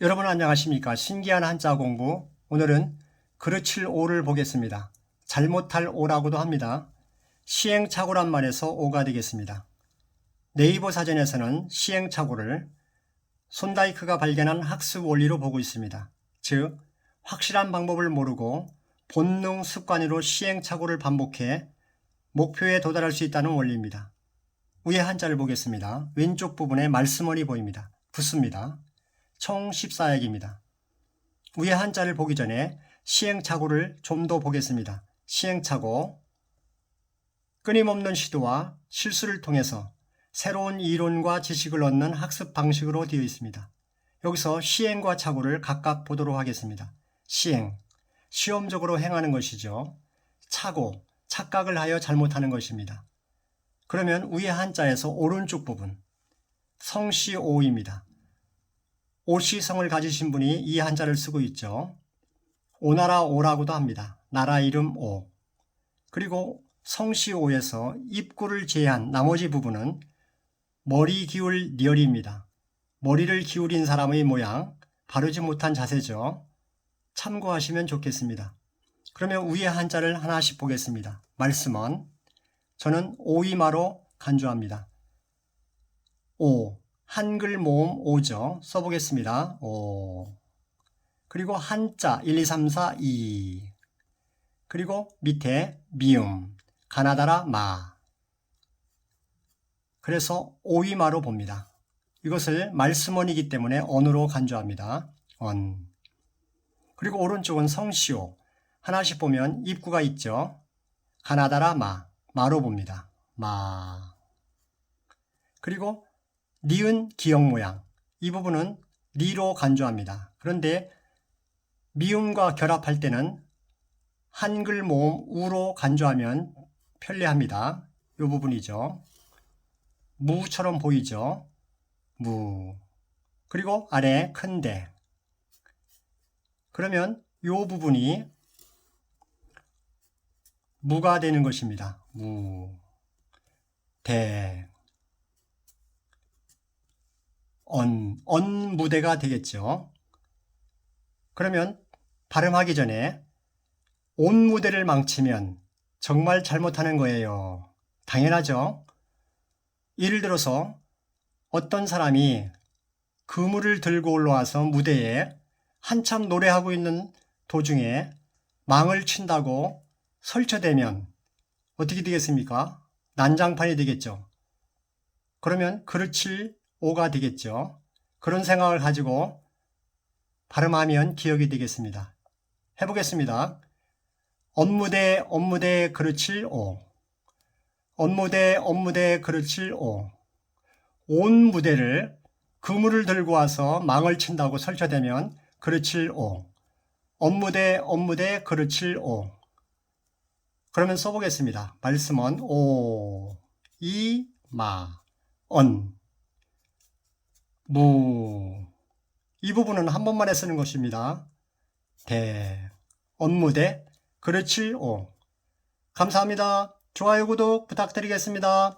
여러분 안녕하십니까? 신기한 한자 공부. 오늘은 그르칠 오를 보겠습니다. 잘못할 오라고도 합니다. 시행착오란 말에서 오가 되겠습니다. 네이버 사전에서는 시행착오를 손다이크가 발견한 학습 원리로 보고 있습니다. 즉, 확실한 방법을 모르고 본능 습관으로 시행착오를 반복해 목표에 도달할 수 있다는 원리입니다. 위에 한자를 보겠습니다. 왼쪽 부분에 말씀원이 보입니다. 붙습니다. 총 14약입니다. 위에 한자를 보기 전에 시행착오를 좀 더 보겠습니다. 시행착오. 끊임없는 시도와 실수를 통해서 새로운 이론과 지식을 얻는 학습 방식으로 되어 있습니다. 여기서 시행과 착오를 각각 보도록 하겠습니다. 시행. 시험적으로 행하는 것이죠. 착오. 착각을 하여 잘못하는 것입니다. 그러면 위에 한자에서 오른쪽 부분. 성시오입니다. 오시성을 가지신 분이 이 한자를 쓰고 있죠. 오나라 오라고도 합니다. 나라 이름 오. 그리고 성시오에서 입구를 제한 나머지 부분은 머리 기울 리얼입니다. 머리를 기울인 사람의 모양, 바르지 못한 자세죠. 참고하시면 좋겠습니다. 그러면 위에 한자를 하나씩 보겠습니다. 말씀은 저는 오이마로 간주합니다. 오, 한글 모음 오죠. 써보겠습니다. 오. 그리고 한자 1, 2, 3, 4, 2. 그리고 밑에 미음, 가나다라 마. 그래서 오이마로 봅니다. 이것을 말씀원이기 때문에 언으로 간주합니다. 언. 그리고 오른쪽은 성시오. 하나씩 보면 입구가 있죠. 가나다라 마. 마로 봅니다. 마. 그리고 니은 기역 모양. 이 부분은 리로 간주합니다. 그런데 미음과 결합할 때는 한글 모음 우로 간주하면 편리합니다. 이 부분이죠. 무처럼 보이죠. 무. 그리고 아래 큰데. 그러면 이 부분이 무가 되는 것입니다. 무. 대. 언. 언 무대가 되겠죠. 그러면 발음하기 전에 온 무대를 망치면 정말 잘못하는 거예요. 당연하죠. 예를 들어서 어떤 사람이 그물을 들고 올라와서 무대에 한참 노래하고 있는 도중에 망을 친다고 설쳐대면 어떻게 되겠습니까? 난장판이 되겠죠. 그러면 그르칠 오가 되겠죠. 그런 생각을 가지고 발음하면 기억이 되겠습니다. 해보겠습니다. 업무대 업무대 그르칠 오 업무대 업무대 그르칠 오온 무대를 그물을 들고 와서 망을 친다고 설쳐대면 그르칠 오 업무대 업무대 그르칠 오 그러면 써보겠습니다. 말씀은 오, 이, 마, 언, 무. 이 부분은 한 번만에 쓰는 것입니다. 대, 업무대, 그르칠 오. 감사합니다. 좋아요, 구독 부탁드리겠습니다.